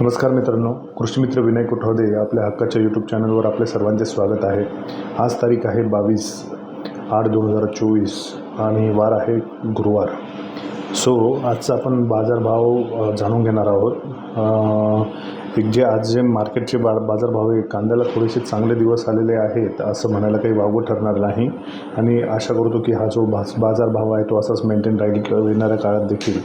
नमस्कार मित्रांनो कृषीमित्र विनय कुठवदे आपल्या हक्काच्या यूट्यूब चॅनलवर आपले सर्वांचे स्वागत आहे. आज तारीख आहे बावीस आठ दोन हजार चोवीस आणि वार आहे गुरुवार. सो आजचा आपण बाजारभाव जाणून घेणार आहोत. एक जे आज जे मार्केटचे बा बाजारभाव आहे कांद्याला थोडेसे चांगले दिवस आलेले आहेत असं म्हणायला काही वावगं ठरणार नाही. आणि आशा करतो की हा जो भाज बाजारभाव आहे तो असाच मेंटेन राहील येणाऱ्या काळात देखील.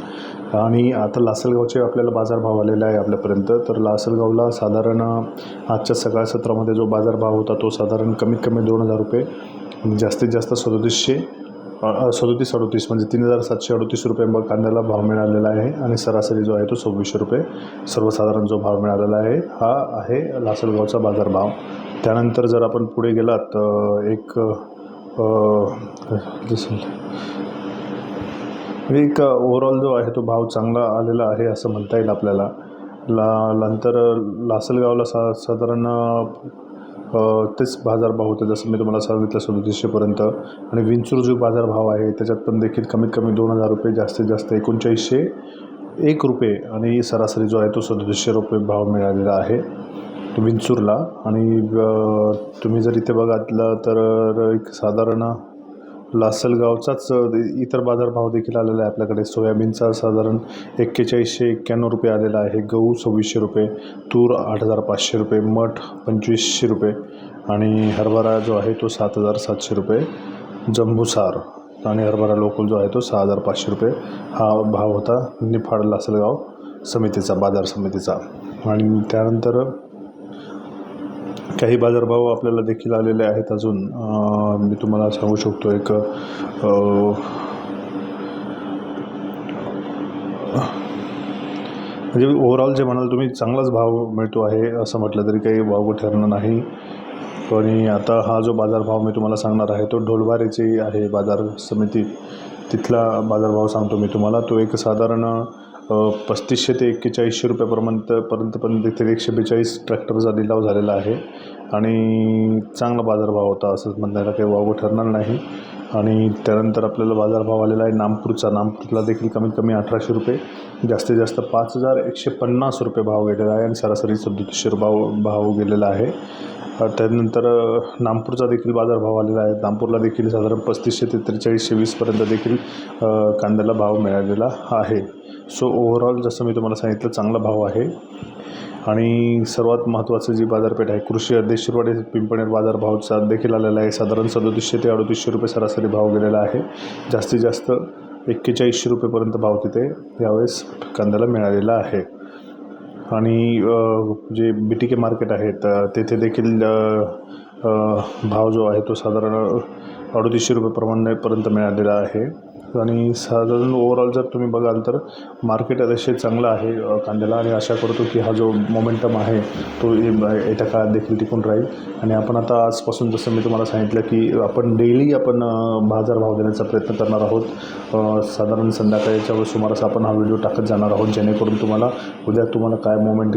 आणि आता लासलगावचे आपल्याला बाजारभाव आलेला आहे आपल्यापर्यंत. तर लासलगावला साधारण आजच्या सकाळ सत्रामध्ये जो बाजारभाव होता तो साधारण कमीत कमी दोन हजार रुपये जास्तीत जास्त सदोतीसशे सदोतीस अडोतीस म्हणजे तीन हजार सातशे अडोतीस रुपये मग कांद्याला भाव मिळालेला आहे आणि सरासरी जो आहे तो सव्वीसशे रुपये. सर्वसाधारण जो भाव मिळालेला आहे हा आहे लासलगावचा बाजारभाव. त्यानंतर जर आपण पुढे गेलात एक एक ओव्हरऑल जो आहे तो भाव चांगला आलेला आहे असं म्हणता येईल आपल्याला. ला नंतर लासलगावला सा साधारण तेच बाजारभाव होते जसं मी तुम्हाला सांगितलं सदतीसशेपर्यंत आणि विंचूर जो बाजारभाव आहे त्याच्यात पण देखील कमीत कमी दोन हजार रुपये जास्तीत जास्त एकोणचाळीसशे एक रुपये आणि सरासरी जो आहे तो सदतीसशे रुपये भाव मिळालेला आहे विंचूरला. आणि तुम्ही जर इथे बघातलं तर एक साधारण लासलगावचाच इतर बाजारभाव देखील आलेला आहे आपल्याकडे. सोयाबीनचा साधारण एक्केचाळीसशे एक्क्याण्णव रुपये आलेला आहे. गहू सव्वीसशे रुपये तूर आठ हजार पाचशे रुपये मठ पंचवीसशे रुपये आणि हरभरा जो आहे तो सात हजार सातशे रुपये. जंबूसार आणि हरभरा लोकल जो आहे तो सहा हजार पाचशे रुपये. हा भाव होता निफाड लासलगाव समितीचा बाजार समितीचा. आणि त्यानंतर काही बाजारभाव आपल्याला देखील आलेले आहेत अजून. मी तुम्हाला सांगू शकतो एक म्हणजे ओव्हरऑल जे म्हणाल तुम्ही चांगलाच भाव मिळतो आहे असं म्हटलं तरी काही भाव ठरणार नाही. आणि आता हा जो बाजारभाव मी तुम्हाला सांगणार आहे तो ढोलबारेची आहे बाजार समिती. तिथला बाजारभाव सांगतो मी तुम्हाला. तो एक साधारण पस्तीसशे ते एक्केचाळीसशे रुपयापर्यंत पर्यंत पण देखील एकशे बेचाळीस ट्रॅक्टरचा लिलाव झालेला आहे. आणि चांगला बाजारभाव होता असंच म्हणायला काही वावं ठरणार नाही. आणि त्यानंतर आपल्याला बाजारभाव आलेला आहे नामपूरचा. नामपूरला देखील कमीत कमी अठराशे रुपये जास्तीत जास्त पाच हजार एकशे पन्नास रुपये भाव गेलेला आहे आणि सरासरी सदतीसशे भाव भाव गेलेला आहे. त्यानंतर नामपूरचा नागपूरचा देखील बाजारभाव आलेला आहे. नागपूरला देखील साधारण पस्तीसशे ते त्रेचाळीसशे वीसपर्यंत देखील कांद्याला भाव मिळालेला आहे. सो ओव्हरऑल जसं मी तुम्हाला सांगितलं चांगला भाव आहे. आणि सर्वात महत्त्वाचं जी बाजारपेठ आहे कृषी अध्यक्ष शिरवाडे पिंपणेर बाजारभावचा देखील आलेला आहे. साधारण सदोतीसशे ते अडतीसशे रुपये सरासरी भाव गेलेला आहे. जास्तीत जास्त एक्केचाळीसशे रुपयेपर्यंत भाव तिथे यावेळेस कांद्याला मिळालेला आहे. आणि जे बी टी के मार्केट आहेत तेथे देखील भाव जो आहे तो साधारण अडतीसशे रुपयेप्रमाणेपर्यंत मिळालेला आहे. आणि साधारण ओव्हरऑल जर तुम्ही बघाल तर मार्केट अतिशय चांगलं आहे कांद्याला. आणि आशा करतो की हा जो मोमेंटम आहे तो येत्या काळात देखील टिकून राहील. आणि आपण आता आजपासून जसं मी तुम्हाला सांगितलं की आपण डेली आपण बाजारभाव देण्याचा प्रयत्न करणार आहोत. साधारण संध्याकाळीच्या व सुमारास आपण हा व्हिडिओ टाकत जाणार आहोत जेणेकरून तुम्हाला उद्या तुम्हाला काय मोमेंट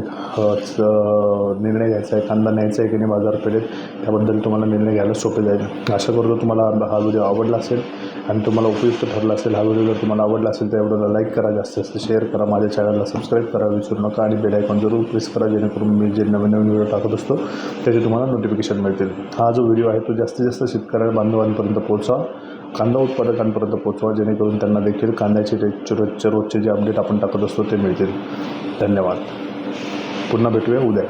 निर्णय घ्यायचा आहे कांदा न्यायचा आहे की नाही बाजारपेठेत त्याबद्दल तुम्हाला निर्णय घ्यायला सोपे जाईल. आशा करतो तुम्हाला हा व्हिडिओ आवडला असेल. आणि तुम्हाला उपयुक्त ठरला असेल हा व्हिडिओ जर तुम्हाला आवडला असेल तर एवढं लाईक करा जास्त जास्त शेअर करा माझ्या चॅनलला सबस्क्राईब करा विसरू नका आणि बेल आयकॉन जरूर प्रेस करा जेणेकरून मी जे नवीन नवीन व्हिडिओ टाकत असतो त्याचे तुम्हाला नोटिफिकेशन मिळतील. हा जो व्हिडिओ आहे तो जास्तीत जास्त शेतकऱ्या बांधवांपर्यंत पोहोचा कांदा उत्पादकांपर्यंत पोहोचवा जेणेकरून त्यांना देखील कांद्याचे रोजचे रोजचे रोजचे जे अपडेट आपण टाकत असतो ते मिळतील. धन्यवाद. पुन्हा भेटूया उद्या.